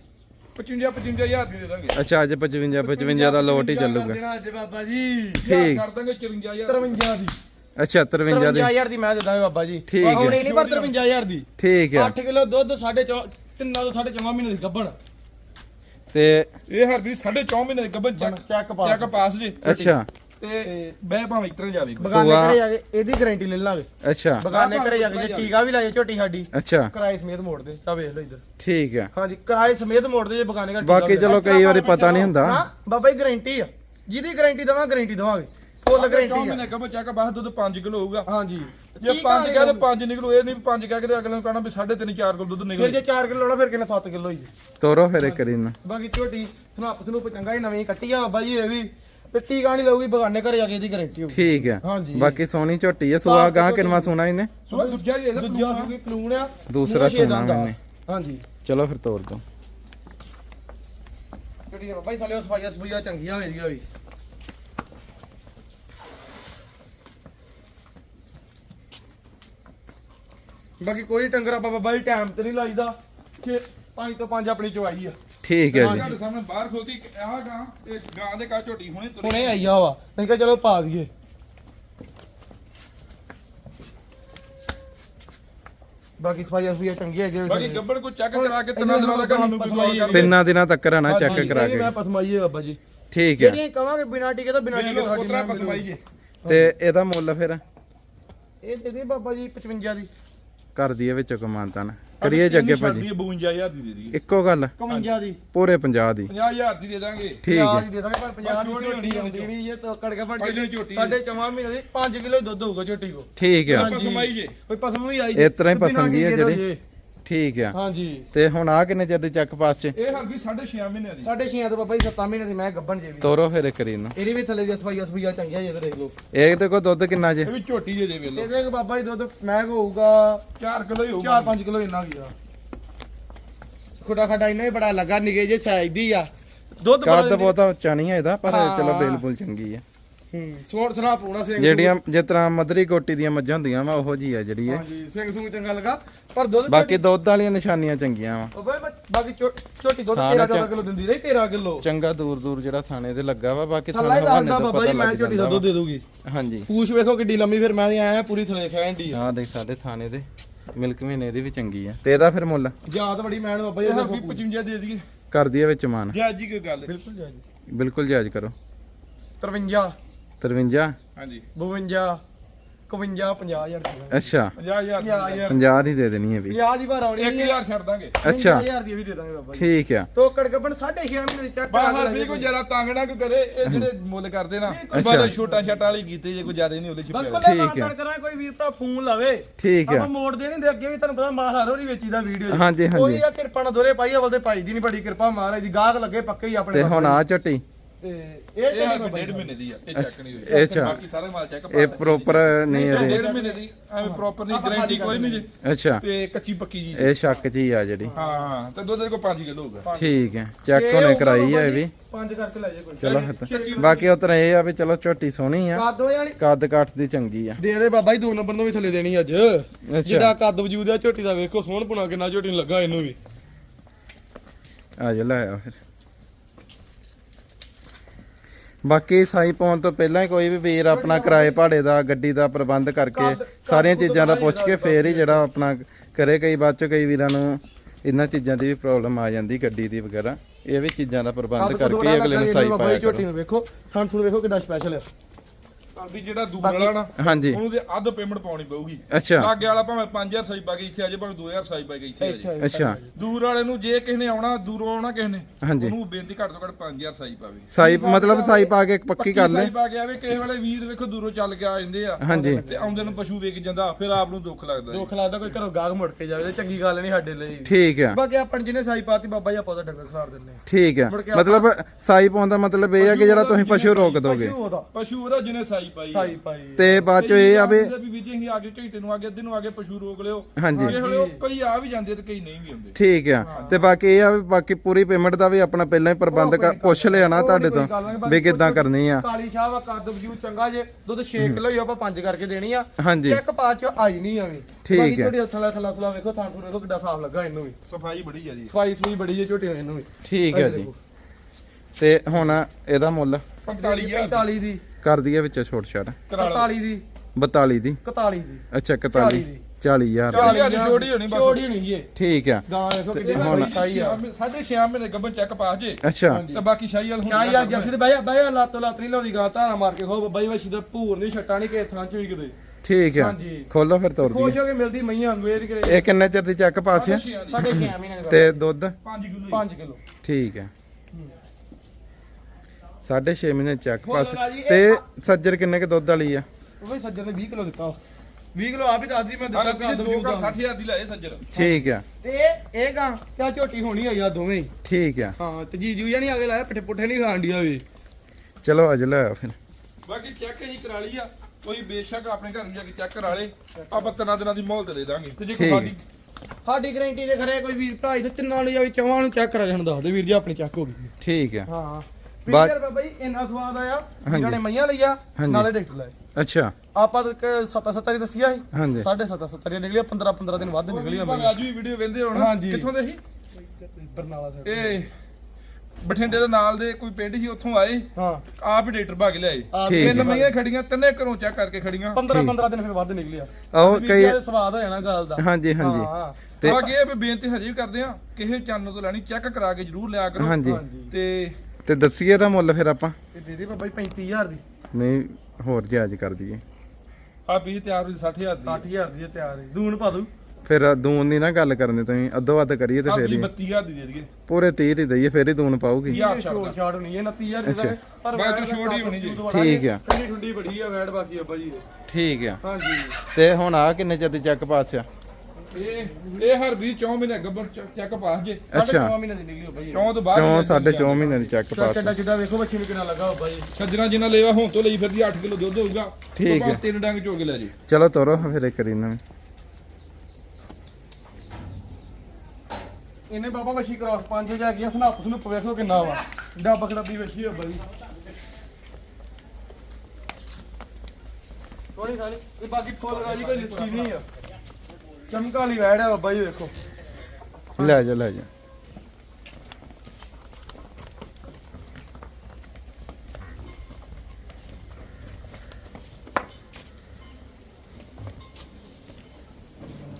55 55000 ਦੀ ਦੇ ਦਾਂਗੇ। ਅੱਛਾ ਅੱਜ 55 55 ਦਾ ਲੋਟ ਹੀ ਚੱਲੂਗਾ। ਦੇਣਾ ਅੱਜ ਬਾਬਾ ਜੀ। ਠੀਕ। ਕਰ ਦਾਂਗੇ 54000 53 ਦੀ। ਅੱਛਾ 53 ਦੀ। 53000 ਦੀ ਮੈਂ ਦੇ ਦਾਂਗਾ ਬਾਬਾ ਜੀ। ਠੀਕ ਹੈ। ਹੁਣ ਇਹ ਨਹੀਂ ਪਰ 53000 ਦੀ। ਠੀਕ ਆ 8 ਕਿਲੋ ਦੁੱਧ 4.5 ਤਿੰਨਾਂ ਤੋਂ 4.5 ਮਹੀਨੇ ਦੀ ਗੱਬਣ ਤੇ ਇਹ ਹਰ ਵੀ ਸਾਢੇ 4 ਮਹੀਨੇ ਦੀ ਗੱਭਣ ਚੈੱਕ ਚੈੱਕ ਪਾ ਚੈੱਕ ਪਾਸ ਜੀ। ਅੱਛਾ। ਤੇ ਬਹਿ ਭਾਵੇਂ ਇਤਰਾ ਜਾਵੇ। ਬਗਾਨੇ ਘਰੇ ਜਾ ਕੇ ਇਹਦੀ ਗਾਰੰਟੀ ਲੈ ਲਾਂਗੇ। ਅੱਛਾ। ਬਗਾਨੇ ਘਰੇ ਜਾ ਕੇ ਜੇ ਟੀਕਾ ਵੀ ਲਾਏ ਝੋਟੀ ਸਾਡੀ ਅੱਛਾ। ਕਿਰਾਏ ਸਮੇਤ ਮੋੜ ਦੇ। ਤਾਂ ਵੇਖ ਲਓ ਇੱਧਰ। ਠੀਕ ਆ ਹਾਂਜੀ ਕਿਰਾਏ ਸਮੇਤ ਮੋੜ ਦੇ ਜੇ ਬਗਾਨੇ ਘਰ ਬਾਕੀ ਚਲੋ ਕਈ ਵਾਰੀ ਪਤਾ ਨਹੀਂ ਹੁੰਦਾ। ਹਾਂ ਬਾਬਾ ਜੀ ਗਾਰੰਟੀ ਆ। ਜਿਹਦੀ ਗਾਰੰਟੀ ਦਵਾਂ ਗਾਰੰਟੀ ਦਵਾਂਗੇ। ਫੁੱਲ 4 ਗਾਰੰਟੀ ਆ। ਮਹੀਨੇ ਗੱਭਣ ਚੈੱਕ ਪਾਸ ਦੁੱਧ 5 ਕਿਲੋ ਹੋਊਗਾ। ਹਾਂਜੀ। ਜੇ ਟੀਕਾ 5 ਨਹੀਂ ਕਹੇ ਤਾਂ ਲਾਉਂਦੇ। 5 ਨਿਕਲੂ ਇਹ ਨਹੀਂ 5 ਕਹਿ ਕੇ ਅਗਲੇ ਨੂੰ ਕਹਣਾ ਵੀ 3.5 4 ਕਿਲੋ ਦੁੱਧ ਫਿਰ ਨਿਕਲ ਜੇ 4 ਕਿਲੋ ਲਾਉਣਾ ਫਿਰ ਕਿੰਨਾ 7 ਕਿਲੋ ਹੀ? ਤੋਰੋ ਫਿਰ ਇੱਕ ਵਾਰੀ ਨਾ। ਬਾਕੀ ਝੋਟੀ ਸਨਾਪ ਸਨੂਪ ਚੰਗਾ ਹੀ ਨਵੀਂ ਕੱਟੀ ਆ ਬਾਬਾ ਜੀ ਇਹ ਵੀ ਟੀਕਾ ਨਹੀਂ ਲਾਉਗੀ ਬਗਾਨੇ ਘਰੇ ਜਾ ਕੇ ਇਹਦੀ ਗਾਰੰਟੀ ਹੋਊਗੀ। ਠੀਕ ਆ। ਹਾਂਜੀ। ਬਾਕੀ ਸੋਹਣੀ ਝੋਟੀ ਆ ਸੁਆ ਗਾਂ ਕਿੰਨਾ ਸੋਨਾ ਇਹਨੇ? ਸੋ ਦੂਜਾ ਜੀ ਇਹਦਾ ਦੂਜਾ ਸੁਗੀ ਕਲੂਣ ਆ ਦੂਸਰਾ ਮੂੰਹ ਛੇ ਸੋਨਾ ਦੰਦ ਆ। ਮੈਨੇ ਹਾਂਜੀ। ਚਲੋ ਫਿਰ ਤੋਰ ਦੋ। ਆ ਬਾਬਾ ਜੀ ਥੱਲੇ ਸਫਾਈਆ ਸਫਾਈਆ ਚੰਗੀਆਂ ਹੋਈ ਦੀਆਂ ਵੀ। ਬਾਕੀ ਕੋਈ ਟੰਗਰ ਆਪਾਂ ਬਾਬਾ ਜੀ ਟਾਈਮ ਤੇ ਨਹੀਂ ਲਾਈਦਾ ਕਿ ਪੰਜ ਤੋਂ ਪੰਜ ਆਪਣੀ ਚਵਾਈ ਆ। ਠੀਕ ਹੈ ਆਹ ਜੀ। ਤੁਹਾਡੇ ਸਾਹਮਣੇ ਬਾਹਰ ਖੋਤੀ ਆਹ ਗਾਂ ਇਹ ਗਾਂ ਦੇ ਕਾ ਝੋਟੀ ਹੁਣੇ ਤੁਰੀ ਹੁਣੇ ਆਈ ਆ ਵਾ ਨਹੀਂ ਕਿ ਚਲੋ ਪਾ ਦਈਏ। ਬਾਕੀ ਸਫਾਈਆ ਸਫਾਈਆ ਚੰਗੀਆਂ ਹੈਗੀਆਂ। ਬਾਕੀ ਗੱਬੜ ਕੋ ਚੈੱਕ ਕਰਾ ਕੇ ਤਿੰਨਾਂ ਦਿਨਾਂ ਤੱਕ ਸਾਨੂੰ ਕੋਈ ਕਾਲ ਕਰ ਤਿੰਨਾਂ ਦਿਨਾਂ ਤੱਕ ਨਾ ਚੈੱਕ ਕਰਾ ਇਹ ਮੈਂ ਕੇ ਪਸਮਾਈਏ ਬਾਬਾ ਜੀ। ਠੀਕ ਹੈ। ਜਿਹੜੀਆਂ ਕਵਾਂਗੇ ਬਿਨਾ ਟਿਕੇ ਤੋਂ ਬਿਨਾ ਟਿਕੇ ਸਾਡੀ ਉਤਰਾ ਮੈਂ ਪਸਮਾਈ ਜੇ ਤੇ ਇਹਦਾ ਮੁੱਲ ਫਿਰ? ਇਹ ਦੇ ਦੇ ਬਾਬਾ ਜੀ 55 ਦੀ। ਕਰ ਦਈਏ ਵਿੱਚ ਕਮਾਨਤਾ ਨਾ। ਕਰੀਏ ਜੱਗੇ ਭਾਜੀ। 52000 ਦੀ ਦੇ ਦਈਏ। ਇੱਕੋ ਗੱਲ। 51 ਦੀ। ਪੂਰੇ 50 ਦੀ। 50000 ਦੀ ਦੇ ਦਾਂਗੇ। ਠੀਕ ਹੈ। ਦੀ ਦੇ ਦਾਂਗੇ ਪਰ 50 ਦੀ ਝੋਟੀ ਨਹੀਂ ਇਹ ਤਾਂ ਕੜ ਕੇ ਫੜ ਝੋਟੀ ਸਾਡੇ ਚਵਾਂ ਮਹੀਨੇ ਦੀ 5 ਕਿਲੋ ਦੁੱਧ ਹੋਊਗਾ ਝੋਟੀ ਕੋ ਠੀਕ ਹੈ ਹਾਂਜੀ। ਪਸਮਾਈ ਜੇ? ਕੋਈ ਪਸਮ ਵੀ ਆਈ ਇਸ ਤਰ੍ਹਾਂ ਹੀ ਜਿਹੜੀ। ਠੀਕ ਹੈ ਹਾਂਜੀ। ਤੇ ਹੁਣ ਆ ਕਿੰਨੇ ਚਿਰ ਦੀ ਚੱਕ ਪਾਸ ਚ? ਇਹ ਹਰ ਵੀ 6.5 ਮਹੀਨਿਆਂ ਦੀ। ਸਾਡੇ 6 ਤੋਂ ਬਾਬਾ ਜੀ 7 ਮਹੀਨੇ ਦੀ ਮੈਂ ਗੱਬਣ ਜੇ ਵੀ। ਤੋਰੋ ਫਿਰ ਕਰੀ ਨੂੰ ਇਹਦੇ ਵੀ ਥੱਲੇ ਦੀ ਸਫਾਈਆ ਸਫਾਈਆ ਚੰਗੀਆਂ ਜੇ ਦੇਖ ਲਓ। ਇਹ ਤੇ ਕੋ ਦੁੱਧ ਕਿੰਨਾ ਜੇ? ਇਹ ਵੀ ਝੋਟੀ ਜੇ ਜੇ ਵੇਲੋ ਇਹਦੇ ਕੋ ਬਾਬਾ ਜੀ ਦੁੱਧ ਮੈਂ ਹੋਊਗਾ 4 ਕਿਲੋ ਹੀ ਹੋਊਗਾ। 4-5 ਕਿਲੋ ਇੰਨਾ ਗਿਆ ਖੁੱਡਾ ਖੱਡਾ ਇੰਨਾ ਹੀ ਬੜਾ ਲੱਗਾ ਨਿਗੇ ਜੇ ਸਾਈਜ਼ ਦੀ ਆ। ਦੁੱਧ ਕੱਦ ਬਹੁਤਾ ਉੱਚਾ ਨਹੀਂ ਹੈ ਇਹਦਾ ਪਰ। ਚਲੋ ਬਿਲਕੁਲ ਚੰਗੀ ਹੈ ਹੂੰ। ਸੋਹਣ ਸੁਣਾ ਪੂਣਾ ਸਿੰਘ ਜਿਹੜੀਆਂ ਜਿਸ ਤਰ੍ਹਾਂ ਮਦਰੀ ਕੋਟੀ ਦੀਆਂ ਮੱਝਾਂ ਹੁੰਦੀਆਂ ਵਾ ਉਹੋ ਜੀ ਆ ਜਿਹੜੀ ਹੈ। ਹਾਂਜੀ ਸਿੰਘ ਸੂੰ ਚੰਗਾ ਲੱਗਾ ਪਰ ਦੁੱਧ ਬਾਕੀ ਦੁੱਧ ਵਾਲੀਆਂ ਨਿਸ਼ਾਨੀਆਂ ਚੰਗੀਆਂ ਵਾ। ਬਾ- ਬਾਕੀ ਛੋਟੀ ਦੁੱਧ ਹਾਂ, 13 ਨਾ 14 ਕਿਲੋ ਦਿੰਦੀ ਰਹੀ 13 ਕਿਲੋ। ਚੰਗਾ ਦੂਰ ਦੂਰ ਜਿਹੜਾ ਥਾਣੇ ਤੇ ਲੱਗਾ ਵਾ ਬਾਕੀ ਦੱਸਦਾ ਹਵਾਨੇ ਤੋਂ ਪਤਾ ਜੀ ਮੈਂ ਲੱਗ ਦਾ ਜਾਂਦਾ ਦੁੱਧ ਦੇ ਦੂਗੀ। ਹਾਂਜੀ। ਪੂਛ ਵੇਖੋ ਕਿੱਡੀ ਲੰਮੀ ਫਿਰ ਮੈਂ ਆਇਆ ਪੂਰੀ ਥਲੇ ਖੈਂਡੀ ਆ। ਹਾਂ ਦੇਖ ਸਾਡੇ ਥਾਣੇ ਦੇ ਮਿਲਕ ਮਹੀਨੇ ਦੀ ਵੀ ਚੰਗੀ ਆ। ਤੇ ਇਹਦਾ ਫਿਰ ਮੁੱਲ? ਜਾਤ ਬੜੀ ਮੈਨ ਬਾਬਾ ਜੀ ਇਹ ਹਰ ਦੇਖੋ। ਵੀ 55 ਦੇ ਦਈਏ। ਕਰ ਦਈਏ ਵਿੱਚ ਮਾਨ। ਜਾਇਜ਼ ਜੀ ਕੋਈ ਗੱਲ ਬਿਲਕੁਲ ਜਾਇਜ਼। ਬਿਲਕੁਲ ਜਾਇਜ਼ ਕਰੋ। 53 53 ਹਾਂਜੀ। 52 51 50000 ਰੁਪਏ ਅੱਛਾ। 50000 50000 50 ਦੀ ਦੇ ਦੇਣੀ ਹੈ ਵੀ। 50 ਦੀ ਬਾਰ ਆਉਣੀ 1000 ਛੱਡ ਦਾਂਗੇ। ਅੱਛਾ। 50000 ਦੀ ਵੀ ਦੇ ਦਾਂਗੇ ਬਾਬਾ ਜੀ। ਠੀਕ ਆ। ਤੋ ਕੜਕਪਣ 6.5 ਮਹੀਨੇ ਦੀ ਚੈੱਕ ਬਾਹਰ ਹਰ ਵੀ ਕੋਈ ਜਰਾ ਤੰਗ ਨਾ ਕੋਈ ਕਰੇ ਇਹ ਜਿਹੜੇ ਮੁੱਲ ਕਰਦੇ ਨਾ ਬਾਹਰ ਛੋਟਾ ਛੱਟਾ ਵਾਲੀ ਕੀਤੇ ਜੇ ਕੋਈ ਜ਼ਿਆਦਾ ਨਹੀਂ ਉਹਦੇ ਛਿਪਿਆ ਬਿਲਕੁਲ ਠੀਕ ਠੀਕ ਹੈ। ਹੈ ਕਰਾਂ ਕੋਈ ਵੀਰ ਭਰਾ ਫੋਨ ਲਾਵੇ। ਠੀਕ ਆ। ਆਪਾਂ ਮੋੜ ਦੇ ਨਹੀਂ ਦੇ ਅੱਗੇ ਵੀ ਤੁਹਾਨੂੰ ਪਤਾ ਮਾਲ ਹਾਰੋ ਨਹੀਂ ਵੇਚੀਦਾ ਵੀਡੀਓ ਹਾਂਜੀ, ਹਾਂਜੀ। ਕੋਈ ਆ ਕਿਰਪਾ ਨਾਲ ਦੋਰੇ ਪਾਈ ਆ ਬਲਦੇ ਭਾਈ ਦੀ ਨਹੀਂ ਬੜੀ ਕਿਰਪਾ ਮਹਾਰਾਜ ਦੀ ਗਾਹਕ ਲੱਗੇ ਪੱਕੇ ਹੀ ਆਪਣੇ ਤੇ ਹੁਣ ਆ ਝੱਟੀ। ਤੇ ਇਹ ਇਹ ਤੇ ਹਰ ਬਾਬਾ ਡੇਢ ਜੀ ਮਹੀਨੇ ਦੀ ਆ ਇਹ ਚੈੱਕ ਨਹੀਂ ਇਹ ਹੋਈ ਅੱਛਾ। ਬਾਕੀ ਸਾਰਾ ਮਾਲ ਚੈੱਕ ਇਹ ਪ੍ਰੋਪਰ ਨਹੀਂ ਇਹਦੇ ਡੇਢ ਮਹੀਨੇ ਦੀ ਐਵੇਂ ਪ੍ਰੋਪਰ ਨਹੀਂ ਗਾਰੰਟੀ ਕੋਈ ਨਹੀਂ ਜੀ। ਅੱਛਾ। ਤੇ ਕੱਚੀ ਪੱਕੀ ਜੀ। ਇਹ ਸ਼ੱਕ ਚ ਹੀ ਆ ਜਿਹੜੀ। ਹਾਂ ਤੇ ਦੁੱਧ ਦੇ ਕੋ 5 ਕਿਲੋ ਹੋਊਗਾ। ਠੀਕ ਹੈ। ਚੈੱਕ ਹੋਣੇ ਕਰਾਈ ਆ ਇਹ ਵੀ। ਪੰਜ ਕਰਕੇ ਲੈ ਜਾ ਕੋਈ। ਚਲੋ ਫਿਰ ਤਾਂ। ਬਾਕੀ ਉਤਰ ਇਹ ਆ ਵੀ ਚਲੋ ਝੋਟੀ ਸੋਹਣੀ ਆ। ਕੱਦ ਵਾਲੀ। ਕੱਦ ਕੱਟ ਦੀ ਚੰਗੀ ਆ। ਦੇ ਦੇ ਬਾਬਾ ਜੀ ਦੋ ਨੰਬਰ ਨੂੰ ਵੀ ਥੱਲੇ ਦੇਣੀ ਅੱਜ। ਜਿਹੜਾ ਕੱਦ ਵਜੂਦ ਆ ਝੋਟੀ ਦਾ ਵੇਖੋ ਸੋਹਣ ਪੁਣਾ ਕਿੰਨਾ ਝੋਟੀ ਨੂੰ ਲੱਗਾ ਇਹਨੂੰ ਵੀ। ਆ ਜਾ ਲੈ ਆ ਫਿਰ। ਬਾਕੀ ਸਾਈ ਪਾਉਣ ਤੋਂ ਪਹਿਲਾਂ ਹੀ ਕੋਈ ਵੀ ਵੀਰ ਆਪਣਾ ਕਿਰਾਏ ਭਾੜੇ ਦਾ ਗੱਡੀ ਦਾ ਪ੍ਰਬੰਧ ਕਰਕੇ ਸਾਰੀਆਂ ਚੀਜ਼ਾਂ ਦਾ ਪੁੱਛ ਕੇ ਫੇਰ ਹੀ ਜਿਹੜਾ ਆਪਣਾ ਕਰੇ ਕਈ ਬਾਅਦ ਚ ਕਈ ਵੀਰਾਂ ਨੂੰ ਇਹਨਾਂ ਚੀਜ਼ਾਂ ਦੀ ਵੀ ਪ੍ਰੋਬਲਮ ਆ ਜਾਂਦੀ ਗੱਡੀ ਦੀ ਵਗੈਰਾ। ਇਹ ਵੀ ਚੀਜ਼ਾਂ ਦਾ ਪ੍ਰਬੰਧ ਕਰਕੇ ਅਗਲੇ ਨੂੰ ਸਾਈ ਪਾਇਆ ਝੋਟੀ ਨੂੰ ਵੇਖੋ ਥਾਂ ਥੂ ਵੇਖੋ ਕਿੰਨਾ ਸਪੈਸ਼ਲ ਹੈ ਵੀ ਜਿਹੜਾ ਦੂਰ ਵਾਲਾ ਨਾ ਹਾਂਜੀ। ਉਹਨੂੰ ਤੇ ਅੱਧ ਪੇਮੈਂਟ ਪਾਉਣੀ ਪਊਗੀ। ਅੱਛਾ। ਲਾਗੇ ਵਾਲਾ ਭਾਵੇਂ 5000 ਸਾਈ ਪਾ ਕੇ ਇੱਥੇ ਆ ਭਾਵੇਂ 2000 ਸਾਈ ਪਾ ਕੇ ਇੱਥੇ ਆ ਅੱਛਾ। ਦੂਰ ਵਾਲੇ ਨੂੰ ਜੇ ਕਿਸੇ ਨੇ ਆਉਣਾ ਦੂਰੋਂ ਆਉਣਾ ਕਿਸੇ ਨੇ ਹਾਂਜੀ। ਉਹਨੂੰ ਬੇਨਤੀ ਘੱਟ ਤੋਂ ਘੱਟ 5000 ਸਾਈ ਪਾਵੇ। ਸਾਈ ਮਤਲਬ ਸਾਈ ਪਾ ਕੇ ਪੱਕੀ ਕਰ ਲੈ। ਸਾਈ ਪਾ ਕੇ ਆਵੇ ਕਿਸੇ ਵੇਲੇ ਵੀਰ ਵੇਖੋ ਦੂਰੋਂ ਚੱਲ ਕੇ ਆ ਜਾਂਦੇ ਆ। ਹਾਂਜੀ। ਤੇ ਆਉਂਦੇ ਨੂੰ ਪਸ਼ੂ ਵੇਖ ਜਾਂਦਾ ਫਿਰ ਆਪ ਨੂੰ ਦੁੱਖ ਲੱਗਦਾ। ਦੁੱਖ ਲੱਗਦਾ ਕੋਈ ਘਰੋਂ ਗਾਹਕ ਮੁੜ ਕੇ ਜਾਵੇ ਤੇ ਚੰਗੀ ਗੱਲ ਨਹੀਂ ਸਾਡੇ ਲਈ। ਠੀਕ ਆ। ਬਾਕੀ ਆਪਾਂ ਜਿਹਨੇ ਸਾਈ ਪਾਤੀ ਬਾਬਾ ਜੀ ਆਪਾਂ ਉਹਦਾ ਡੰਗਰ ਖਿਲਾਰ ਦਿੰਨੇ ਆ ਠੀਕ ਆ। ਮਤਲਬ ਸਾਈ ਪਾਉਣ ਦਾ ਮਤਲਬ ਇਹ ਆ ਕਿ ਜਿਹੜਾ ਤੁਸੀਂ ਪਸ਼ੂ ਰੋਕ ਦੋਗੇ। ਪਸ਼ੂ ਉਹਦਾ। ਪਸ਼ੂ ਉਹਦਾ ਜਿਹਨੇ ਸਾਈ ਪਾਈ ਆ। ਸਾਈ ਪਾਈ ਤੇ ਬਾਅਦ ਚ ਇਹ ਆ ਵੀ ਵੀ ਵੀ ਜੇ ਅਸੀਂ ਆਗੇ ਘੰਟੇ ਨੂੰ ਆਗੇ ਅੱਧੇ ਨੂੰ ਆਗੇ ਪਸ਼ੂ ਰੋਕ ਲਿਓ। ਹਾਂਜੀ। ਵੇਲੇ ਉਹ ਕਈ ਆ ਵੀ ਜਾਂਦੇ ਤੇ ਕਈ ਨਹੀਂ ਵੀ ਆਉਂਦੇ। ਠੀਕ ਆ। ਤੇ ਬਾਕੀ ਇਹ ਆ ਵੀ ਬਾਕੀ ਪੂਰੀ ਪੇਮੈਂਟ ਦਾ ਵੀ ਆਪਣਾ ਪਹਿਲਾਂ ਹੀ ਪ੍ਰਬੰਧ ਕਰ- ਪੁੱਛ ਲਿਆ ਨਾ ਤੁਹਾਡੇ ਤੋਂ ਵੀ ਕਿੱਦਾਂ ਕਰਨੀ ਆ। ਕਾਲੀ ਸ਼ਾਹ ਵਾ ਕੱਦ ਵਜੂ ਚੰਗਾ ਜੇ ਦੁੱਧ 6 ਕਿਲੋ ਹੀ ਆਪਾਂ 5 ਕਰਕੇ ਦੇਣੀ ਆ। ਹਾਂਜੀ। ਚੈੱਕ ਪਾ ਚ ਆਈ ਨਹੀਂ ਆਵੀਂ ਠੀਕ ਬਾਕੀ ਹੈ। ਝੋਟੀ ਥੱਲਾ ਥੱਲਾ ਥੱਲਾ ਵੇਖੋ ਥਾਂ ਥੂ ਵੇਖੋ ਕਿੱਡਾ ਸਾਫ਼ ਲੱਗਾ ਇਹਨੂੰ ਵੀ। ਸਫ਼ਾਈ ਬੜੀ ਆ ਜੀ। ਸਫ਼ਾਈ ਸੂਈ ਬੜੀ ਜੇ ਝੋਟੀ ਇਹਨੂੰ ਵੀ। ਠੀਕ ਹੈ ਜੀ। ਤੇ ਹੁਣ ਇਹਦਾ ਮੁੱਲ? 45000 41 ਦੀ। ਕਰ ਦਈਏ ਵਿੱਚ ਛੋਟ ਛਾਟ? ਕਰਾ ਲਓ 43 ਦੀ। 42 ਦੀ? 41 ਦੀ। ਅੱਛਾ 41 ਦੀ। 40000 ਚਾਲੀ ਹਜ਼ਾਰ ਦੀ ਛੋਟੀ ਹੋਣੀ ਬਸ। ਛੋਟੀ ਹੋਣੀ ਇਹ। ਠੀਕ ਆ ਗਾਂ ਹੁਣ ਹੁਣ ਸ਼ਾਹੀ ਆ ਸਾਢੇ 6 ਮਹੀਨੇ ਗੱਬਨ ਚੈੱਕ ਪਾਸ ਜੇ। ਅੱਛਾ। ਤੇ ਬਾਕੀ ਸ਼ਾਹੀ ਵਾਲ ਸ਼ਾਹੀ ਆ ਜਰਸੀ ਤੇ ਬਹਿ ਬਹਿ ਲੱਤ ਲੱਤ ਨਹੀਂ ਲਾਉਂਦੀ ਗਾਂ ਧਾਰਾ ਮਾਰ ਕੇ ਖੋ ਬਾਈ ਵਸ਼ੀ ਦਾ ਭੂਰ ਨਹੀਂ ਛੱਟਾ ਨਹੀਂ ਕਿਸੇ ਥਾਂ ਚ ਵੀ ਕਿਤੇ। ਠੀਕ ਆ ਹਾਂਜੀ। ਖੋਲੋ ਫਿਰ ਤੋਰ ਖੁਸ਼ ਦਈਏ। ਹੋ ਕੇ ਮਿਲਦੀ ਮਈਆਂ ਵਾਂਗੂ ਇਹ ਕਿਤੇ। ਇਹ ਕਿੰਨੇ ਚਿਰ ਦੀ ਚੱਕ ਪਾਸ ਆ? ਸਾਢੇ 6 ਮਹੀਨੇ ਦਾ। ਤੇ ਦੁੱਧ? 5 ਕਿਲੋ 5 ਕਿਲੋ। ਠੀਕ ਆ ਸਾਢੇ 6 ਮਹੀਨੇ ਚੱਕ ਪਾਸ ਜੀ, ਇਹ ਤੇ ਸੱਜਰ ਕਿੰਨੇ ਕ ਦੁੱਧ ਵਾਲੀ ਆ? ਉਹ ਵੀ ਸੱਜਣ ਨੇ 20 ਕਿਲੋ ਦਿੱਤਾ 20 ਕਿਲੋ ਆਪ ਹੀ ਦੱਸਦੀ ਮੈਂ ਦਿੱਤਾ ਹਾਂ ਦੋ ਘਰ 60000 ਦੀ ਲਾਏ ਸੱਜਰ। ਠੀਕ ਆ। ਤੇ ਇਹ ਇਹ ਗਾਂ ਕਿਆ ਝੋਟੀ ਹੋਣੀ ਆਈ ਆ ਦੋਵੇਂ ਹੀ। ਠੀਕ ਆ। ਹਾਂ ਤੇ ਜੀਜੂ ਜਾਨੀ ਅਗੇ ਲਾਇਆ ਪਿੱਠੇ ਪੁੱਠੇ ਨਹੀਂ ਖਾਣ ਡਿਆ ਵੀ। ਚਲੋ ਅਜ ਲੈ ਆਓ ਫਿਰ। ਬਾਕੀ ਚੈੱਕ ਅਸੀਂ ਕਰਾ ਲਈ ਆ। ਕੋਈ ਬੇਸ਼ੱਕ ਆਪਣੇ ਘਰ ਨੂੰ ਜਾ ਕੇ ਚੈੱਕ ਕਰਾ ਲੇ। ਆਪਾਂ ਤਿੰਨਾਂ ਦਿਨਾਂ ਦੀ ਮੋਹਲਤ ਦੇ ਦਾਂਗੇ। ਤੇ ਜੇ ਕੋਈ ਠੀਕ। ਸਾਡੀ ਸਾਡੀ ਗਾਰੰਟੀ ਦੇ ਖਰੇ ਕੋਈ ਵੀਰ ਭਰਾ ਇੱਥੇ ਤਿੰਨਾਂ ਨੂੰ ਜਾਵੇ ਚਵਾਂ ਨੂੰ ਚੈੱਕ ਕਰਾ ਜਾਣ ਦੱਸਦੇ ਵੀਰ ਜੀ ਆਪਣੀ ਚੈੱਕ ਹੋ ਗਈ ਠੀਕ ਆ। ਹਾਂ। ਬਾ- ਵੀਰ ਬਾਬਾ ਜੀ ਇੰਨਾ ਸਵਾਦ ਆਇਆ ਹਾਂਜੀ। ਜਿਹੜੇ ਮਈਆਂ ਲਈਆ ਹਾਂਜੀ। ਨਾਲੇ ਡਾਕਟਰ ਲਾਏ। ਅੱਛਾ। ਆਪਾਂ ਤਾਂ 7 7 ਹੀ ਦੱਸਿਆ ਸੀ ਹਾਂਜੀ। ਸਾਢੇ 7 7 ਹੀ ਨਿਕਲਿਆ 15 15 ਦਿਨ ਵੱਧ ਨਿਕਲਿਆ ਭਾਵੇਂ ਮਈਆਂ। ਅੱਜ ਵੀ ਵੀਡੀਓ ਵੇਂਦੇ ਹੋਣ। ਹਾਂਜੀ। ਕਿੱਥੋਂ ਦੇ ਸੀ? ਬਰਨਾਲਾ ਸਾਹਿਬ ਇਹ ਬਠਿੰਡੇ ਦੇ ਨਾਲ ਦੇ ਕੋਈ ਪਿੰਡ ਸੀ ਉੱਥੋਂ ਆਏ। ਹਾਂ। ਆਪ ਹੀ ਡਾਕਟਰ ਭਾਗ ਲਿਆਏ। ਆਪ ਤਿੰਨ। ਮਈਆਂ ਖੜੀਆਂ ਤਿੰਨੇ ਘਰੋਂ ਚੈੱਕ ਕਰਕੇ ਖੜੀਆਂ। 15 15 ਦਿਨ ਫਿਰ ਵੱਧ ਨਿਕਲਿਆ। ਉਹ ਵੀਰ ਕਈ ਇਹ ਸਵਾਦ ਹੋ ਜਾਣਾ ਗੱਲ ਦਾ। ਹਾਂਜੀ ਹਾਂਜੀ। ਹਾਂ। ਤੇ ਬਾਕੀ ਇਹ ਵੀ ਬੇਨਤੀ ਹਜੇ ਵੀ ਕਰਦੇ ਆ ਕਿਸੇ ਚੈਨਲ ਤੋਂ ਲੈਣੀ ਚੈੱਕ ਕਰਾ ਕੇ ਜਰੂਰ ਲਿਆ ਕਰੋ। ਹਾਂਜੀ। ਤੇ ਤੇ ਦੱਸੀਏ ਤਾਂ ਮੁੱਲ ਫਿਰ ਆਪਾਂ। ਦੇ ਦੇ ਬਾਬਾ ਜੀ 35000 ਦੀ। ਨਹੀਂ ਹੋਰ ਜਾਇਜ਼ ਕਰ ਦਈਏ। ਆ ਵੀ ਤਿਆਰ ਹੋਈ 60000 ਦੀ। 60000 ਦੀ ਇਹ ਤਿਆਰ ਹੈ। ਦੂਨ ਪਾ ਦੂ। ਫਿਰ ਦੂਨ ਦੀ ਨਾ ਗੱਲ ਕਰਨੀ ਤੁਸੀਂ ਅੱਧੋ ਅੱਧ ਕਰੀਏ ਤੇ ਆ ਫੇਰ ਵੀ ਹੀ 32000 ਦੀ ਦੇ ਦਈਏ। ਪੂਰੇ 30 ਦੀ ਦਈਏ ਫੇਰ ਹੀ ਦੂਨ ਪਾਊਗੀ। ਯਾਰ ਛੱਡ ਛੋਟ ਦਾ। ਛਾਟ ਨਹੀਂ ਇਹ 29000 ਦੀ ਅੱਛਾ। ਦਾ ਪਰ ਬਾਕੀ ਵੈਟ ਛੋਟ ਹੀ ਹੋਣੀ ਜੀ। ਠੀਕ ਆ। ਠੰਡੀ ਠੰਡੀ ਬੜੀ ਆ ਵੈਟ ਬਾਕੀ ਅੱਬਾ ਜੀ। ਠੀਕ ਆ। ਹਾਂਜੀ। ਤੇ ਹੁਣ ਆ ਕਿੰਨੇ ਚਿਰ ਦੀ ਚੈੱਕ ਪਾਸ ਆ? ਇਹ ਇਹ ਹਰ ਵੀ 4 ਮਹੀਨੇ ਗੱਬਰ ਚੈੱਕ ਪਾਸ ਜੇ। ਸਾਡੇ ਅੱਛਾ। 9 ਮਹੀਨੇ ਦੀ ਨਿਕਲੀ ਅੱਬਾ ਜੀ ਚੌਂ ਤੋਂ ਬਾਅਦ ਚੌਂ ਸਾਢੇ ਚੌਂ ਮਹੀਨੇ ਦੀ ਚੈੱਕ ਚੱਡਾ ਪਾਸ ਚੱਡਾ ਵੇਖੋ ਬੱਚੀ ਨੂੰ ਕਿੰਨਾ ਲੱਗਾ ਅੱਬਾ ਜੀ ਸੱਜਣਾ ਜਿੰਨਾ ਲੈਵਾ ਹੁਣ ਤੋਂ ਲਈ ਫਿਰਦੀ 8 ਕਿਲੋ ਦੁੱਧ ਹੋਊਗਾ। ਠੀਕ ਹੈ। ਤਿੰਨ ਡੰਗ ਚੋ ਕੇ ਲੈ ਜੀ। ਚਲੋ ਤੋਰੋ ਫਿਰ ਇੱਕ ਵਾਰੀ ਇਹਨਾਂ ਨੂੰ। ਇਹਨੇ ਬਾਬਾ ਵਸ਼ੀ ਕਰਾਸ ਪੰਜ ਜਾ ਗਿਆ ਸਨਾਪ ਸਨੂਪ ਵੇਖੋ ਕਿੰਨਾ ਵਾ। ਡੱਬ ਖੜੱਬੀ ਵਸ਼ੀ ਅੱਬਾ ਜੀ ਸੋਹਣੀ ਸਾਰੀ ਇਹ ਬਾਕੀ ਫੁੱਲ ਰਾਜੀ ਕੋਈ ਲੱਸੀ ਨਹੀਂ ਆ। ਚਮਕਾ ਵਾਲੀ ਵੈੜ ਬਾਬਾ ਜੀ ਵੇਖੋ। ਲੈ ਜਾ ਲੈ ਜਾ।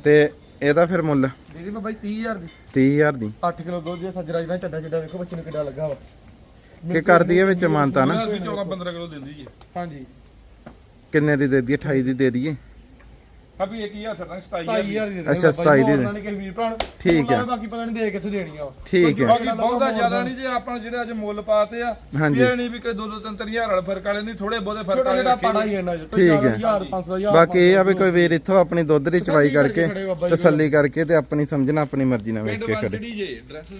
ਤੇ ਇਹਦਾ ਫਿਰ ਮੁੱਲ? ਦੀਦੀ ਬਾਬਾ ਜੀ 30000 ਦੀ। 30000 ਦੀ। 8 ਕਿਲੋ ਦੁੱਧ ਜੇ ਸੱਜਰਾ ਜਿਹੜਾ ਚੱਡਾ ਚੱਡਾ ਵੇਖੋ ਬੱਚੇ ਨੂੰ ਕਿੰਨਾ ਲੱਗਾ ਵਾ। ਕਿ ਕਰਦੀ ਹੈ ਵਿੱਚ ਮਾਨਤਾ ਨਾ? ਵੀ 14 15 ਕਿਲੋ ਦਿੰਦੀ ਜੀ। ਹਾਂਜੀ। ਕਿੰਨੇ ਦੀ ਦੇ ਦਈਏ? 28 ਦੀ ਦੇ ਦਈਏ? ਆ ਵੀ 1000 ਫਿਰ 27000 27000 ਦੀ ਦੇ ਅੱਛਾ, 27 ਦੀ ਦੇ। ਉਹਨਾਂ ਨੇ ਕਿਸੇ ਵੀਰ ਭਰਾ ਨੂੰ ਠੀਕ ਹੈ। ਬਾਕੀ ਪਤਾ ਨਹੀਂ ਦੇ ਕਿੱਥੇ ਦੇਣੀਆਂ ਵਾ ਠੀਕ ਹੈ ਬਾਕੀ ਬਹੁਤਾ ਜ਼ਿਆਦਾ ਨਹੀਂ ਜੇ ਆਪਾਂ ਜਿਹੜੇ ਅੱਜ ਮੁੱਲ ਪਾਤੇ ਆ ਹਾਂਜੀ। ਇਹ ਨਹੀਂ ਵੀ ਕੋਈ 2 2 3 3000 ਵਾਲਾ ਫ਼ਰਕ ਵਾਲੇ ਨਹੀਂ ਥੋੜੇ ਬਹੁਤੇ ਫ਼ਰਕ ਛੋਟਾ ਵਾਲੇ ਜਿਹੜਾ ਰੱਖੇ ਪਾੜਾ ਹੀ ਇਹਨਾਂ ਚ ਠੀਕ ਹੈ। 1000 500 1000 ਬਾਕੀ ਇਹ ਆ ਵੀ ਕੋਈ ਵੀਰ ਇੱਥੋਂ ਆਪਣੀ ਦੁੱਧ ਦੀ ਚਵਾਈ ਕਰਕੇ। ਤਸੱਲੀ ਕਰਕੇ ਤੇ ਆਪਣੀ ਸਮਝਣਾ ਆਪਣੀ ਮਰਜ਼ੀ ਨਾਲ ਵੇਖ ਕੇ ਐਡਰੈਸ